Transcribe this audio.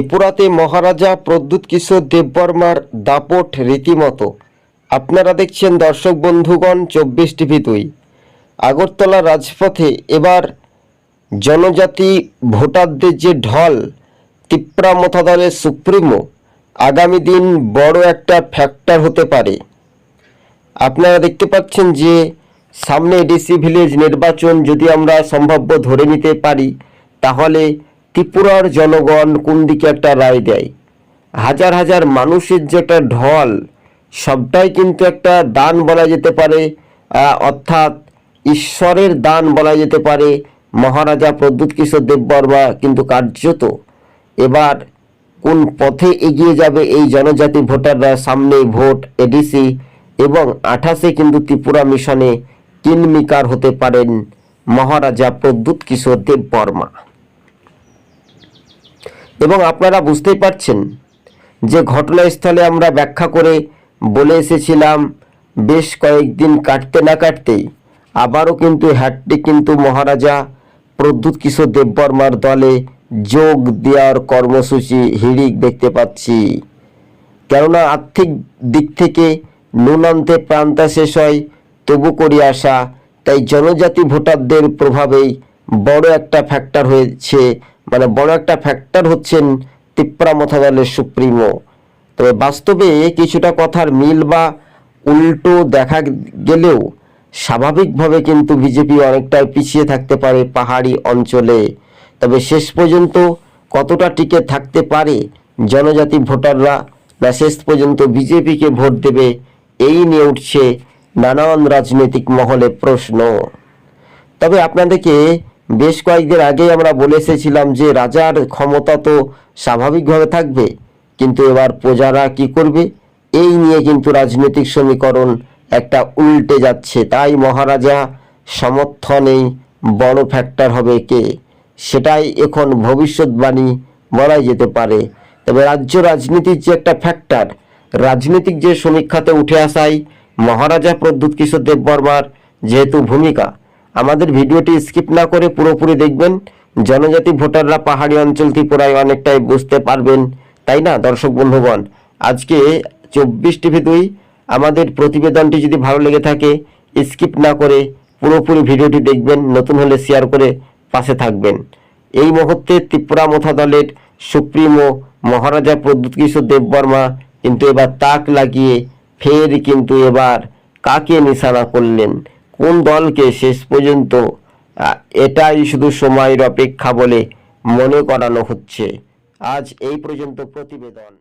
ত্রিপুরাতে মহারাজা প্রদ্যুৎ কিশোর দেববর্মার দাপট রীতিমতো। আপনারা দেখছেন দর্শক বন্ধুগণ, চব্বিশ টিভি দুই। আগরতলা রাজপথে এবার জনজাতি ভোটারদের যে ঢল, তিপ্রা মথা দলের সুপ্রিমো, আগামী দিন বড় একটা ফ্যাক্টর হতে পারে। আপনারা দেখতে পাচ্ছেন যে সামনে ডিসি ভিলেজ নির্বাচন যদি আমরা সম্ভাব্য ধরে নিতে পারি, তাহলে ত্রিপুরার জনগণ কোন দিকে একটা রায় দেয়। হাজার হাজার মানুষের যে একটা ঢল, সবটাই কিন্তু একটা দান বলা যেতে পারে অর্থাৎ ঈশ্বরের দান বলা যেতে পারে, মহারাজা প্রদ্যুৎ কিশোর দেববর্মা কিন্তু কার্যত। এবার কোন পথে এগিয়ে যাবে এই জনজাতি ভোটাররা? সামনে ভোট এডিসি এবং আঠাশে কিন্তু ত্রিপুরা মিশনে কিনমিকার হতে পারেন মহারাজা প্রদ্যুৎ কিশোর দেব বর্মা এবং আপনারা বুঝতেই পারছেন যে ঘটনাস্থলে আমরা ব্যাখ্যা করে বলে এসেছিলাম, বেশ কয়েকদিন কাটতে না কাটতেই আবারও কিন্তু হ্যাটটি কিন্তু মহারাজা প্রদ্যুৎ কিশোর দেববর্মার দলে যোগ দেওয়ার কর্মসূচি হিড়িক দেখতে পাচ্ছি। কেননা আর্থিক দিক থেকে নুনান্তে প্রান্তা শেষ হয়, তবু করি আসা তাই জনজাতি ভোটারদের প্রভাবেই বড় একটা ফ্যাক্টর হয়েছে মানে বড় একটা ফ্যাক্টর হচ্ছেন তিপ্রা মথা দলের সুপ্রিমো। তবে বাস্তবে কিছুটা কথার মিল বা উল্টো দেখা গেলেও স্বাভাবিকভাবে কিন্তু বিজেপি অনেকটাই পিছিয়ে থাকতে পারে পাহাড়ি অঞ্চলে। তবে শেষ পর্যন্ত কতটা টিকে থাকতে পারে জনজাতি ভোটাররা না শেষ পর্যন্ত বিজেপিকে ভোট দেবে, এই নিয়ে উঠছে নানান রাজনৈতিক মহলে প্রশ্ন। তবে আপনাদেরকে বেশ কয়েকদিন আগে আমরা বলে এসেছিলাম যে রাজার ক্ষমতা তো স্বাভাবিকভাবে থাকবে, কিন্তু এবার প্রজারা কি করবে? এই নিয়ে কিন্তু রাজনৈতিক সমীকরণ একটা উল্টে যাচ্ছে। তাই মহারাজা সমর্থনেই বড় ফ্যাক্টর হবে কে? সেটাই এখন ভবিষ্যৎবাণী বলাই যেতে পারে। তবে রাজ্য রাজনীতির যে একটা ফ্যাক্টর রাজনৈতিক যে সমীক্ষাতে উঠে আসাই মহারাজা প্রদ্যুৎ কিশোর দেববর্মার যেহেতু ভূমিকা আমাদের ভিডিওটি স্কিপ না করে পুরোপুরি দেখবেন। জনজাতি ভোটাররা পাহাড়ি অঞ্চল ত্রিপুরায় অনেকটাই বুঝতে পারবেন। তাই না, দর্শক বন্ধুগণ? আজকে চব্বিশ টিভি দুই, আমাদের প্রতিবেদনটি যদি ভালো লেগে থাকে, স্কিপ না করে পুরোপুরি ভিডিওটি দেখবেন, নতুন হলে শেয়ার করে পাশে থাকবেন। এই মুহূর্তে ত্রিপুরা মথা দলের সুপ্রিমো মহারাজা প্রদ্যুৎ কিশোর দেববর্মা কিন্তু এবার তাক লাগিয়ে ফের কিন্তু এবার কাকে নিশানা করলেন? কোন দলকে শেষ পর্যন্ত এটাই শুধু সময়ের অপেক্ষা বলে মনে করানো হচ্ছে। আজ এই পর্যন্ত প্রতিবেদন।